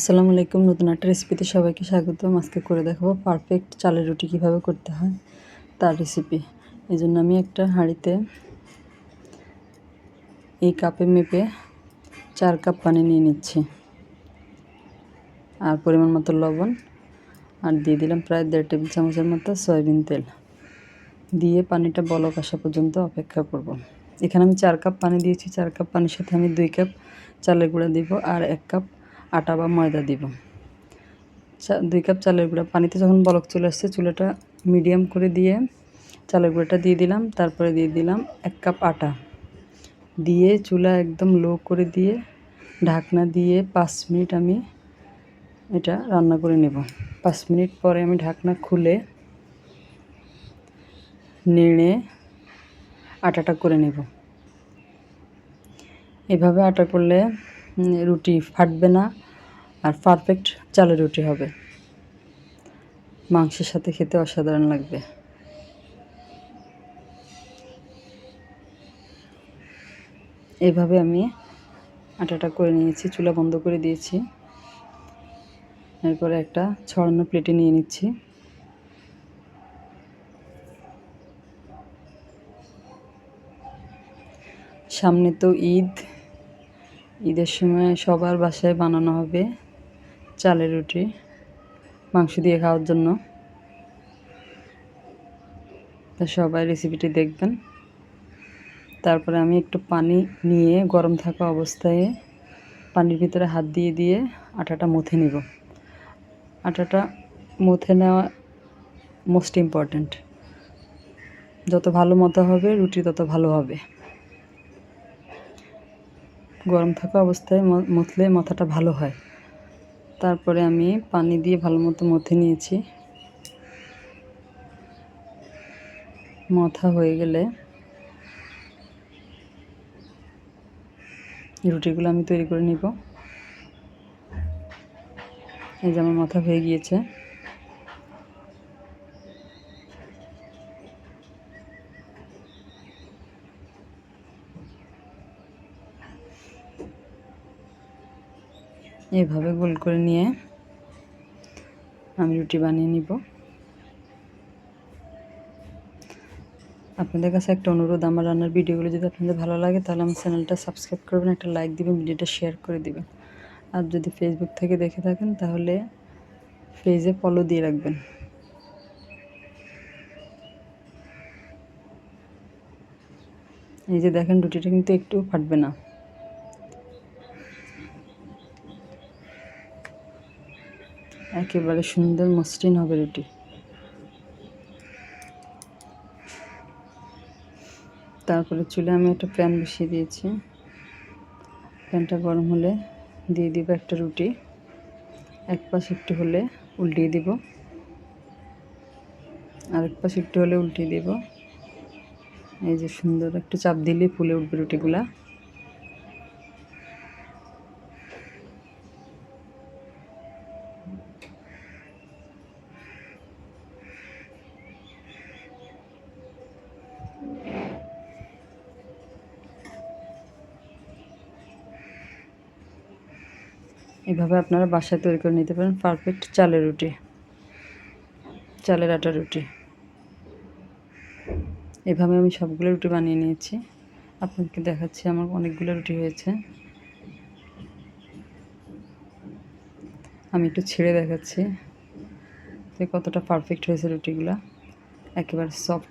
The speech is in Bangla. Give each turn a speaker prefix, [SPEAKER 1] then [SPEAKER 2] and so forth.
[SPEAKER 1] আসসালামু আলাইকুম, নতুন একটা রেসিপিতে সবাইকে স্বাগতম। আজকে করে দেখাবো পারফেক্ট চালের রুটি কীভাবে করতে হয় তার রেসিপি এই জন্য আমি একটা হাঁড়িতে এই কাপে মেপে চার কাপ পানি নিয়ে নিচ্ছি। আর পরিমাণ মতো লবণ, আর দিয়ে দিলাম প্রায় দেড় টেবিল চামচের মতো সয়াবিন তেল। দিয়ে পানিটা বলক আসা পর্যন্ত অপেক্ষা করব। এখানে আমি চার কাপ পানি দিয়েছি, চার কাপ পানির সাথে আমি দুই কাপ চালের গুঁড়া দিব, আর এক কাপ আটা বা ময়দা দিব। দুই কাপ চালের গুঁড়া। পানিতে যখন বলক চলে আসছে, চুলাটা মিডিয়াম করে দিয়ে চালের গুঁড়াটা দিয়ে দিলাম। তারপরে দিয়ে দিলাম এক কাপ আটা। দিয়ে চুলা একদম লো করে দিয়ে ঢাকনা দিয়ে পাঁচ মিনিট আমি এটা রান্না করে নেব। পাঁচ মিনিট পরে আমি ঢাকনা খুলে নেড়ে আটাটা করে নেব। এভাবে আটা করলে রুটি ফাটবে না আর পারফেক্ট চালের রুটি হবে। মাংসের সাথে খেতে অসাধারণ লাগবে। এভাবে আমি আটাটা করে নিয়েছি, চুলা বন্ধ করে দিয়েছি। এরপরে একটা ছড়ানো প্লেটে নিয়ে নিচ্ছি। সামনে তো ঈদ ঈদের সময় সবার বাসায় বানানো হবে চালের রুটি, মাংস দিয়ে খাওয়ার জন্য। তা সবাই রেসিপিটি দেখবেন। তারপরে আমি একটু পানি নিয়ে গরম থাকা অবস্থায় পানির ভিতরে হাত দিয়ে দিয়ে আটাটা মুথে নিব। আটাটা মুথে নেওয়া মোস্ট ইম্পর্ট্যান্ট যত ভালো মতো হবে, রুটি তত ভালো হবে। গরম থাকা অবস্থায় ম- মুথলে মাথাটা ভালো হয়। তারপরে আমি পানি দিয়ে ভালো মতো মথে নিয়েছি। মাথা হয়ে গেলে রুটিগুলো আমি তৈরি করে নিব। এই যে আমার মাথা হয়ে গিয়েছে। এইভাবে গোল করে নিয়ে আমি রুটি বানিয়ে নিব। আপনাদের কাছে একটা অনুরোধ, আমার রান্নার ভিডিওগুলো যদি আপনাদের ভালো লাগে, তাহলে আমার চ্যানেলটা সাবস্ক্রাইব করবেন, একটা লাইক দিবেন, ভিডিওটা শেয়ার করে দিবেন। আর যদি ফেসবুক থেকে দেখে থাকেন, তাহলে পেজে ফলো দিয়ে রাখবেন। এই যে দেখেন, রুটিটা কিন্তু একটু ফাটবে না। একেবারে সুন্দর মসৃণ হবে রুটি। তারপরে চুলে আমি একটা প্যান বসিয়ে দিয়েছি। প্যানটা গরম হলে দিয়ে দিব একটা রুটি। এক পাশ একটু হলে উল্টিয়ে দিব। আরেক পাশ একটু হলে উল্টিয়ে দিব। এই যে সুন্দর একটু চাপ দিলে ফুলে উঠবে রুটিগুলা। এভাবে আপনারা বাসায় তৈরি করে নিতে পারেন। পারফেক্ট চালের রুটি। চালের আটা রুটি। এভাবে আমি সবগুলো রুটি বানিয়ে নিয়েছি। আপনাদেরকে দেখাচ্ছি, আমার অনেকগুলো রুটি হয়েছে। আমি একটু ছেড়ে দেখাচ্ছি যে কতটা পারফেক্ট হয়েছে রুটিগুলো। একেবারে সফট